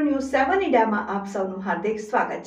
આપ શંભુપ્રસાદ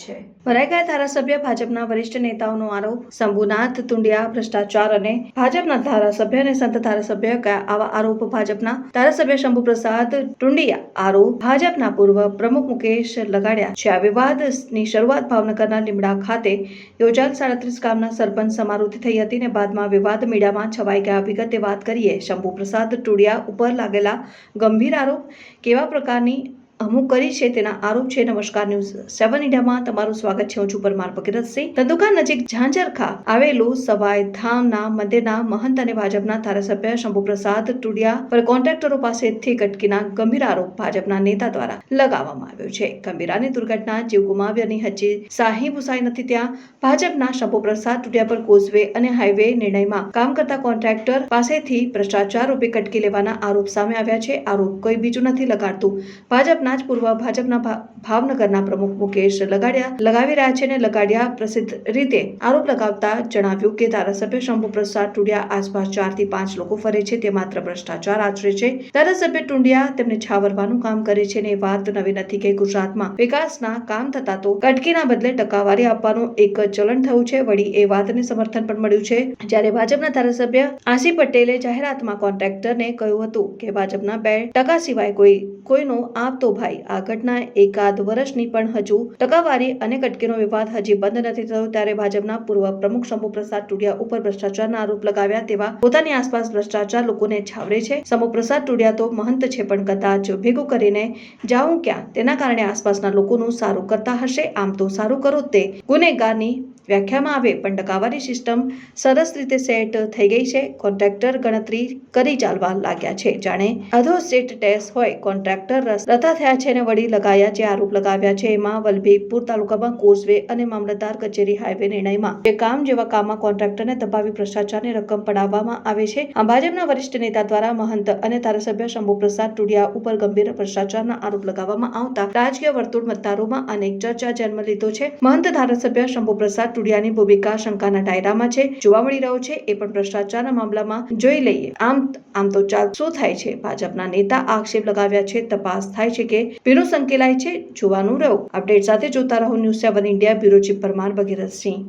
ટુંડિયા આરોપ ભાજપના પૂર્વ પ્રમુખ મુકેશ લગાડ્યા છે. આ વિવાદની શરૂઆત ભાવનગરના લીમડા ખાતે યોજાયેલ સાડત્રીસ ગામના સરપંચ સમારોહથી થઈ હતી અને બાદમાં વિવાદ મીડિયામાં છવાઈ ગયા. વિગતે વાત કરીએ શંભુ પ્રસાદ ટુડિયા ઉપર લાગેલા ગંભીર આરોપ કેવા પ્રકારની અમુક કરી છે તેના આરોપ છે. નમસ્કાર, ન્યૂઝ સેવન ઇન્ડિયામાં તમારું સ્વાગત છે. હું છું પરમાર ભગીરથસિંહ ધંધુકા નજીક ઝાંઝરખા આવેલું સવાય ધામના મંદિરના મહંત અને ભાજપના ધારાસભ્ય શંભુપ્રસાદ ટુડિયા પર કોન્ટ્રાક્ટરો પાસેથી કટકીના ગંભીર આરોપ ભાજપના નેતા દ્વારા લગાવવામાં આવ્યો છે. ગંભીરાની દુર્ઘટના જીવ ગુમાવ્યાની હજી સાહી ભૂસાઈ નથી ત્યાં. ભાજપના શંભુપ્રસાદ ટુડિયા પર કોઝવે અને હાઈવે નિર્ણયમાં કામ કરતા કોન્ટ્રાક્ટર પાસેથી ભ્રષ્ટાચાર રૂપે કટકી લેવાના આરોપ સામે આવ્યા છે. આરોપ કોઈ બીજું નથી લગાડતું. ભાજપના જ પૂર્વ ભાજપના ભાવનગરના પ્રમુખ મુકેશ લગાડિયા લગાવી રહ્યા છે અને લગાડિયા પ્રસિદ્ધ રીતે આરોપ લગાવતા જણાવ્યું કે ધારાસભ્ય શંભુ પ્રસાદ ટુંડિયા આસપાસ ચારથી પાંચ લોકો ફરે છે, તે માત્ર ભ્રષ્ટાચાર આચરે છે. ધારાસભ્ય ટુંડિયા તેમને છાવરવાનું કામ કરે છે અને એ વાત નવી નથી કે ગુજરાતમાં વિકાસના કામ થતા તો કટકીના બદલે ટકાવારી આપવાનું એક ચલણ થયું છે. વળી એ વાતને સમર્થન પણ મળ્યું છે. જ્યારે ભાજપના ધારાસભ્ય આસી પટેલે જાહેરાતમાં કોન્ટ્રાક્ટરને કહ્યું હતું કે ભાજપના બે ટકા સિવાય કોઈ, કોઈનો આપતો ભાઈ. આ ઘટના એકાદ વર્ષની પણ હજુ. ટકાવારી અને કટકીનો વિવાદ હજી બંધ નથી થયો ત્યારે ભાજપના પૂર્વ પ્રમુખ શંભુ પ્રસાદ ટુડિયા ઉપર ભ્રષ્ટાચારના આરોપ લગાવ્યા તેવા પોતાની આસપાસ ભ્રષ્ટાચાર લોકોને છાવરે છે. શંભુ પ્રસાદ ટુડિયા તો મહંત છે પણ કદાચ ભેગું કરીને જાઉં ક્યાં? તેના કારણે આસપાસના લોકોનું સારું કરતા હશે. આમ તો સારું કરો તે. ગુનેગારની વ્યાખ્યામાં આવે. પણ ટકાવારી સિસ્ટમ સરસ રીતે સેટ થઈ ગઈ છે. કોન્ટ્રાક્ટર ગણતરી કરી ચાલવા લાગ્યા છે. જાણે અધો સેટ ટેસ્ટ હોય. કોન્ટ્રાક્ટર રતા થયા છે અને વળી લગાયા જે આરોપ લગાવ્યા છે. એમાં વલભીપુર તાલુકામાં કોર્સવે અને મામલતદાર કચેરી હાઈવે નિર્ણયમાં જે કામ જેવા કામમાં કોન્ટ્રાક્ટરને દબાવી ભ્રષ્ટાચારની રકમ પડાવવામાં આવે છે. આ ભાજપના વરિષ્ઠ નેતા દ્વારા મહંત અને ધારાસભ્ય શંભુ પ્રસાદ ટુડિયા ઉપર ગંભીર ભ્રષ્ટાચારના આરોપ લગાવવામાં આવતા રાજકીય વર્તુળ મતદારોમાં અનેક ચર્ચા જન્મ લીધો છે. મહંત ધારાસભ્ય શંભુ પ્રસાદ ટુડિયાની ભૂમિકા શંકાના ડાયરામાં છે, જોવા મળી રહ્યો છે, એ પણ ભ્રષ્ટાચારના મામલામાં જોઈ લઈએ. આમ આમ તો ચાલ, શું થાય છે? ભાજપના નેતા આક્ષેપ લગાવ્યા છે, તપાસ થાય છે કે પીણું સંકેલાય છે, જોવાનું રહ્યું. અપડેટ સાથે જોતા રહો news seven India, bureau chief Parmar Bhagirathsinh.